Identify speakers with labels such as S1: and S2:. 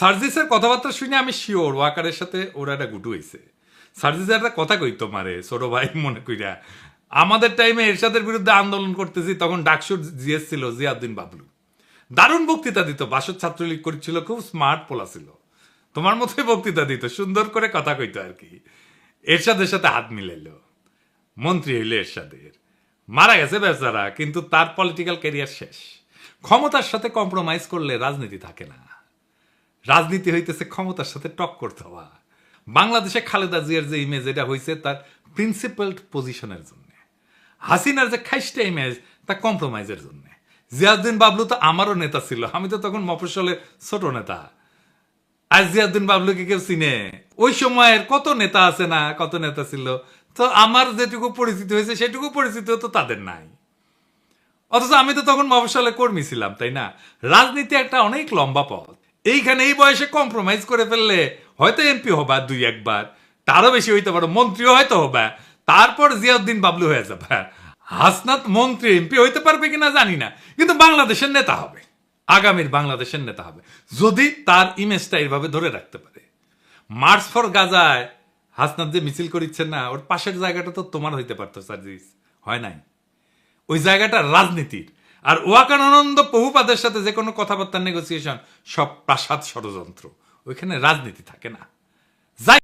S1: সার্জিসের কথাবার্তা শুনে আমি শিওর ওয়াকারের সাথে ওরা একটা গুটু হয়েছে সার্জিসের একটা কথা কইতো মারে ছোট ভাই, মনে কইরা। আমাদের টাইমে এরশাদের বিরুদ্ধে আন্দোলন করতেছি, তখন ডাকসুর জিএস ছিল জিয়াউদ্দিন বাবলু। দারুণ বক্তৃতা দিত বাসদ ছাত্রলীগ করছিল, খুব স্মার্ট পোলা ছিল। তোমার মতোই বক্তৃতা দিত, সুন্দর করে কথা কইতো আর কি। এরশাদের সাথে হাত মিলাইলো। মন্ত্রী হইল এরশাদের। মারা গেছে বেচারা, কিন্তু তার পলিটিক্যাল ক্যারিয়ার শেষ। ক্ষমতার সাথে কম্প্রোমাইজ করলে রাজনীতি থাকে না। রাজনীতি হইতেছে ক্ষমতার সাথে টক্কর দেওয়া বাংলাদেশে খালেদা জিয়ার যে ইমেজ এটা হয়েছে তার প্রিন্সিপাল পজিশনের জন্য। হাসিনার যে খাইস্টা ইমেজ তা কম্প্রোমাইজের জন্য। জিয়াউদ্দিন বাবলু তো আমারও নেতা ছিল, আমি তো তখন মফস্বলের ছোট নেতা। আর জিয়াউদ্দিন বাবলুকে কেউ চিনে? ওই সময়ের কত নেতা আছে না, কত নেতা ছিল? তো আমার যেটুকু পরিচিতি হয়েছে, সেটুকু পরিচিত তো তাদের নাই। অথচ আমি তো তখন মফস্বলে কর্মী ছিলাম, তাই না? রাজনীতি একটা অনেক লম্বা পথ। এইখানে এই বয়সে কম্প্রোমাইজ করে ফেললে হয়তো এমপি হবা দুই, একবার। তারও বেশি হইতে পারো, মন্ত্রীও হয়তো হবা। তারপর জিয়াউদ্দিন বাবলু হয়ে যাবে। হাসনাত মন্ত্রী এমপি হইতে পারবে কিনা জানি না, কিন্তু বাংলাদেশের নেতা হবে। আগামীর বাংলাদেশের নেতা হবে। যদি তার ইমেজটা এইভাবে ধরে রাখতে পারে। মার্চ ফর গাজায় হাসনাত যে মিছিল করিচ্ছেন না, ওর পাশের জায়গাটা তো তোমার হইতে পারতো, সার্জিস। হয় নাই। ওই জায়গাটা রাজনীতির। আর ওয়াকানন্দ বহুপাদের সাথে যে কোনো কথাবার্তা নেগোসিয়েশন সব প্রাসাদ ষড়যন্ত্র। ওইখানে রাজনীতি থাকে না।